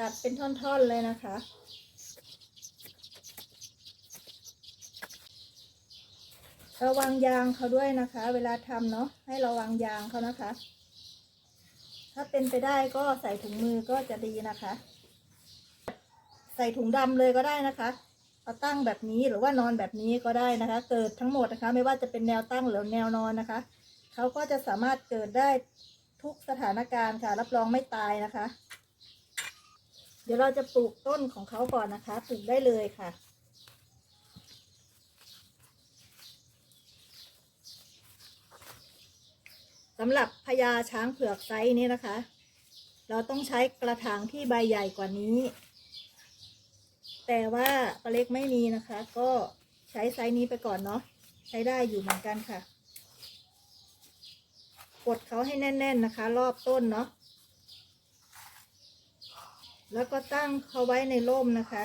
ตัดเป็นท่อนๆเลยนะคะ ระวังยางเขาด้วยนะคะ เวลาทำเนาะให้ระวังยางเขานะคะ ถ้าเป็นไปได้ก็ใส่ถุงมือก็จะดีนะคะ ใส่ถุงดำเลยก็ได้นะคะเอาตั้งแบบนี้หรือว่านอนแบบนี้ก็ได้นะคะ เกิดทั้งหมดนะคะ ไม่ว่าจะเป็นแนวตั้งหรือแนวนอนนะคะเขาก็จะสามารถเกิดได้ทุกสถานการณ์ค่ะ รับรองไม่ตายนะคะ ดี๋ยวเราจะปลูกต้นของเขาก่อนนะคะ ปลูกได้เลยค่ะ สำหรับพญาช้างเผือกไซส์นี้นะคะ เราต้องใช้กระถางที่ใบใหญ่กว่านี้ แต่ว่าปลาเล็กไม่มีนะคะ ก็ใช้ไซส์นี้ไปก่อนเนาะ ใช้ได้อยู่เหมือนกันค่ะ กดเขาให้แน่น ๆนะคะ รอบต้นเนาะ แล้วก็ตั้งเขาไว้ในร่มนะคะ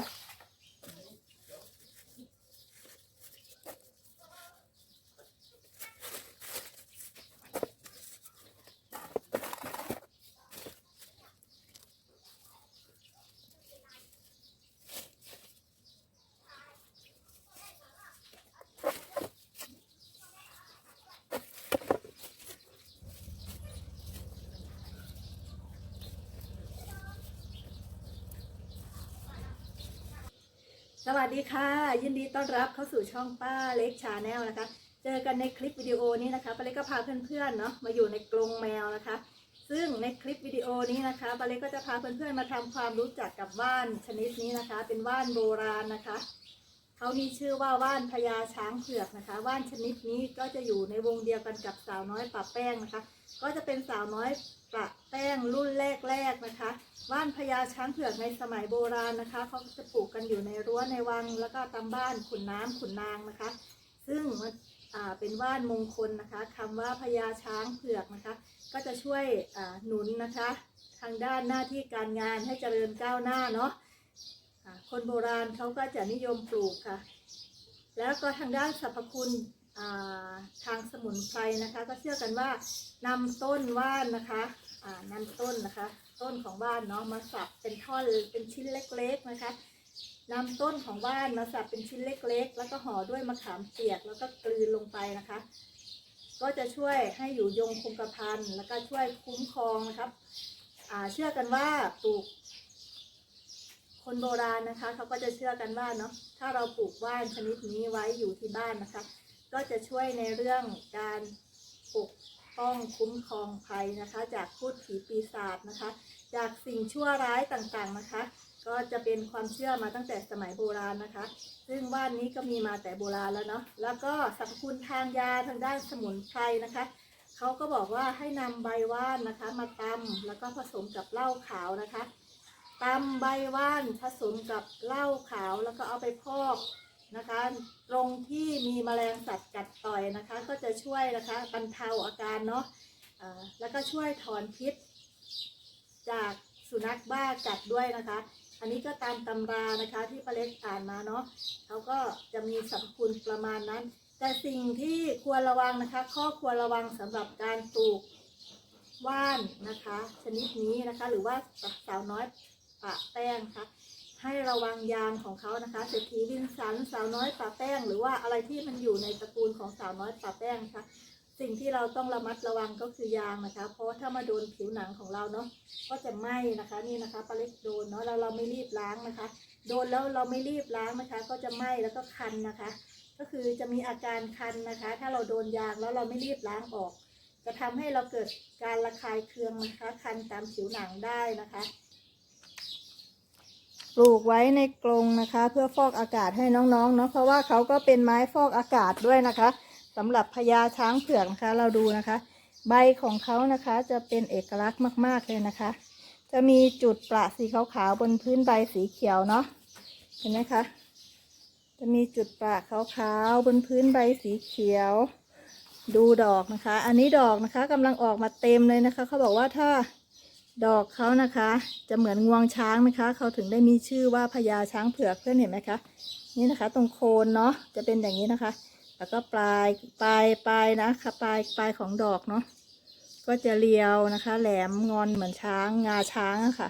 สวัสดีค่ะ ยินดีต้อนรับเข้าสู่ช่องป้าเล็กชาแนลนะคะ เจอกันในคลิปวิดีโอนี้นะคะป้าเล็กก็พาเพื่อนๆเนาะมาอยู่ในกรงแมวนะคะ ซึ่งในคลิปวิดีโอนี้นะคะป้าเล็กก็จะพาเพื่อนๆมาทำความรู้จักกับว่านชนิดนี้นะคะ เป็นว่านโบราณนะคะเขามีชื่อว่าว่านพญาช้างเผือกนะคะ ว่านชนิดนี้ก็จะอยู่ในวงเดียวกันกับสาวน้อยปะแป้งนะคะ ก็จะเป็นสาวน้อยประแป้งรุ่นแรกๆนะคะว่านพญาช้างเผือกในสมัยโบราณนะคะเขาจะปลูกกันอยู่ในรั้วในวัง แล้วก็ตามบ้านขุนน้ำขุนนางนะคะ ซึ่งมันเป็นว่านมงคลนะคะคำว่าพญาช้างเผือกนะคะ ก็จะช่วยหนุนนะคะ ทางด้านหน้าที่การงานให้เจริญก้าวหน้าเนาะคนโบราณเขาก็จะนิยมปลูกค่ะ แล้วก็ทางด้านสรรพคุณ ทางสมุนไพรนะคะ ก็เชื่อกันว่านำต้นว่านนะคะนำต้นนะคะ ต้นของว่านเนาะมาสับเป็นท่อนเป็นชิ้นเล็ก ๆนะคะนำต้นของว่านมาสับเป็นชิ้นเล็ก ๆ แล้วก็ห่อด้วยมะขามเปียกแล้วก็กลืนลงไปนะคะ ก็จะช่วยให้อยู่ยงคงกระพันแล้วก็ช่วยคุ้มครองนะครับเชื่อกันว่าปลูก คนโบราณนะคะเขาก็จะเชื่อกันว่าเนาะถ้าเราปลูกว่านชนิดนี้ไว้อยู่ที่บ้านนะคะ ก็จะช่วยในเรื่องการปกป้องคุ้มครองภัยนะคะ จากพูดผีปีศาจนะคะ จากสิ่งชั่วร้ายต่างๆนะคะ ก็จะเป็นความเชื่อมาตั้งแต่สมัยโบราณนะคะ ซึ่งว่านนี้ก็มีมาแต่โบราณแล้วเนาะแล้วก็สรรพคุณทางยาทางด้านสมุนไพรนะคะเขาก็บอกว่าให้นำใบว่านนะคะ มาตำแล้วก็ผสมกับเหล้าขาวนะคะตำใบว่านผสมกับเหล้าขาวแล้วก็เอาไปพอก นะคะ ตรงที่มีแมลงสัตว์กัดต่อยนะคะ ก็จะช่วยนะคะบรรเทาอาการเนาะแล้วก็ช่วยถอนพิษ จากสุนัขบ้ากัดด้วยนะคะ อันนี้ก็ตามตำรานะคะที่ปเล็กอ่านมาเนาะเขาก็จะมีสรรพคุณประมาณนั้น แต่สิ่งที่ควรระวังนะคะ ข้อควรระวังสำหรับการปลูกว่านนะคะ ชนิดนี้นะคะ หรือว่าสาวน้อยปะแป้งค่ะ ให้ระวังยางของเขานะคะเศรษฐีวินสันสาวน้อยปะแป้ง หรือว่าอะไรที่มันอยู่ในตระกูลของสาวน้อยปะแป้งนะคะสิ่งที่เราต้องระมัดระวังก็คือยางนะคะ เพราะถ้ามาโดนผิวหนังของเราเนาะก็จะไหม้นะคะนี่นะคะปลาเล็กโดนเนาะแล้วเราไม่รีบล้างนะคะ โดนแล้วเราไม่รีบล้างนะคะ ก็จะไหม้แล้วก็คันนะคะ ก็คือจะมีอาการคันนะคะ ถ้าเราโดนยางแล้วเราไม่รีบล้างออก จะทำให้เราเกิดการระคายเคืองนะคะ คันตามผิวหนังได้นะคะ ปลูกไว้ในกรงนะคะ เพื่อฟอกอากาศให้น้องๆเนาะเพราะว่าเขาก็เป็นไม้ฟอกอากาศด้วยนะคะสำหรับพญาช้างเผือกนะคะ เราดูนะคะ ใบของเขานะคะจะเป็นเอกลักษณ์มากๆเลยนะคะ จะมีจุดประสีขาวๆบนพื้นใบสีเขียวเนาะเห็นไหมคะจะมีจุดประขาวๆบนพื้นใบสีเขียว ดูดอกนะคะ อันนี้ดอกนะคะกำลังออกมาเต็มเลยนะคะ เขาบอกว่าถ้า ดอกเขานะคะ จะเหมือนงวงช้างนะคะ เขาถึงได้มีชื่อว่าพญาช้างเผือกเพื่อนเห็นไหมคะนี่นะคะ ตรงโคนเนาะจะเป็นอย่างนี้นะคะ แล้วก็ปลายปลายปลายนะคะปลายปลายของดอกเนาะก็จะเรียวนะคะ แหลมงอนเหมือนช้างงาช้างอะค่ะ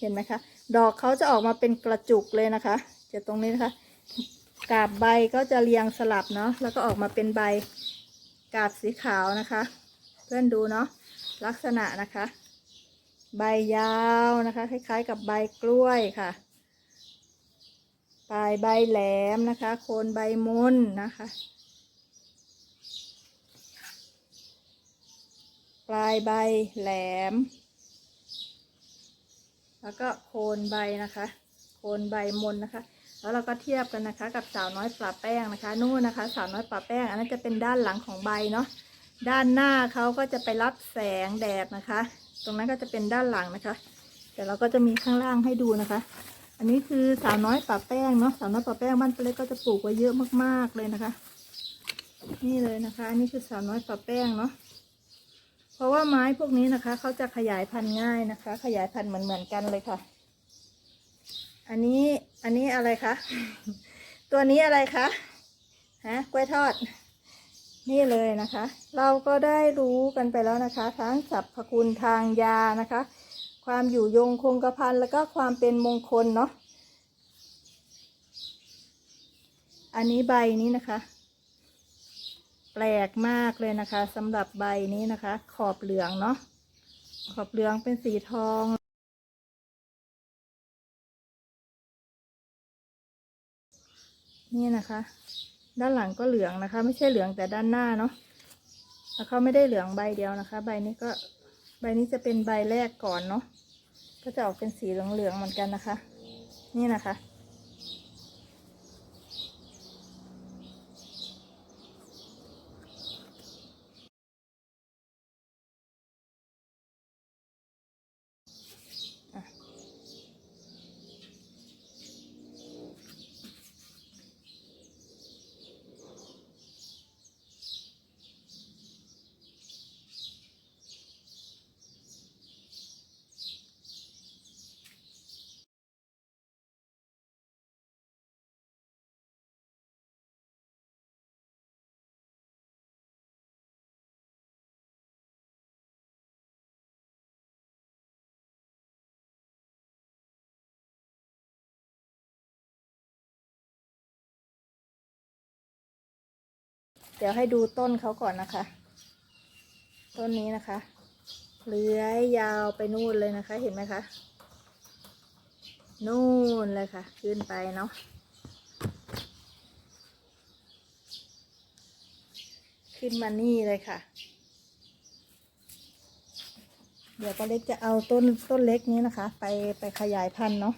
เห็นไหมคะ ดอกเขาจะออกมาเป็นกระจุกเลยนะคะ จะตรงนี้นะคะกาบใบก็จะเรียงสลับเนาะแล้วก็ออกมาเป็นใบกาบสีขาวนะคะ เพื่อนดูเนาะลักษณะนะคะ ใบยาวนะคะ คล้ายๆกับใบกล้วยค่ะ ปลายใบแหลมนะคะ โคนใบมุนนะคะ ปลายใบแหลม แล้วก็โคนใบนะคะ โคนใบมนนะคะแล้วเราก็เทียบกันนะคะกับสาวน้อยปลาแป้งนะคะ นู่นนะคะ สาวน้อยปลาแป้ง อันนั้นจะเป็นด้านหลังของใบเนาะ ด้านหน้าเขาก็จะไปรับแสงแดดนะคะ ตรงนั้นก็จะเป็นด้านหลังนะคะ แต่เราก็จะมีข้างล่างให้ดูนะคะ อันนี้คือสาวน้อยปลาแป้งเนาะสาวน้อยปลาแป้งบ้านเปเล็กก็จะปลูกไว้เยอะมากๆเลยนะคะ นี่เลยนะคะอันนี้คือสาวน้อยปลาแป้งเนาะเพราะว่าไม้พวกนี้นะคะเขาจะขยายพันธุ์ง่ายนะคะ ขยายพันธุ์เหมือนเหมือนกันเลยค่ะ อันนี้อันนี้อะไรคะตัวนี้อะไรคะฮะกล้วยทอด นี่เลยนะคะ เราก็ได้รู้กันไปแล้วนะคะ ทั้งสรรพคุณทางยานะคะ ความอยู่ยงคงกระพันแล้วก็ความเป็นมงคลเนาะอันนี้ใบนี้นะคะ แปลกมากเลยนะคะสำหรับใบนี้นะคะ ขอบเหลืองเนาะขอบเหลืองเป็นสีทองนี่นะคะ ด้านหลังก็เหลืองนะคะ ไม่ใช่เหลืองแต่ด้านหน้าเนาะแล้วเขาไม่ได้เหลืองใบเดียวนะคะ ใบนี้ก็ใบนี้จะเป็นใบแรกก่อนเนาะก็จะออกเป็นสีเหลืองๆเหมือนกันนะคะ นี่นะคะ เดี๋ยวให้ดูต้นเขาก่อนนะคะ ต้นนี้นะคะ เลื้อยยาวไปนู่นเลยนะคะ เห็นไหมคะ นู่นเลยค่ะ ขึ้นไปเนาะ ขึ้นมานี่เลยค่ะ เดี๋ยวป้าเล็กจะเอาต้นต้นเล็กนี้นะคะ ไปไปขยายพันธุ์เนาะ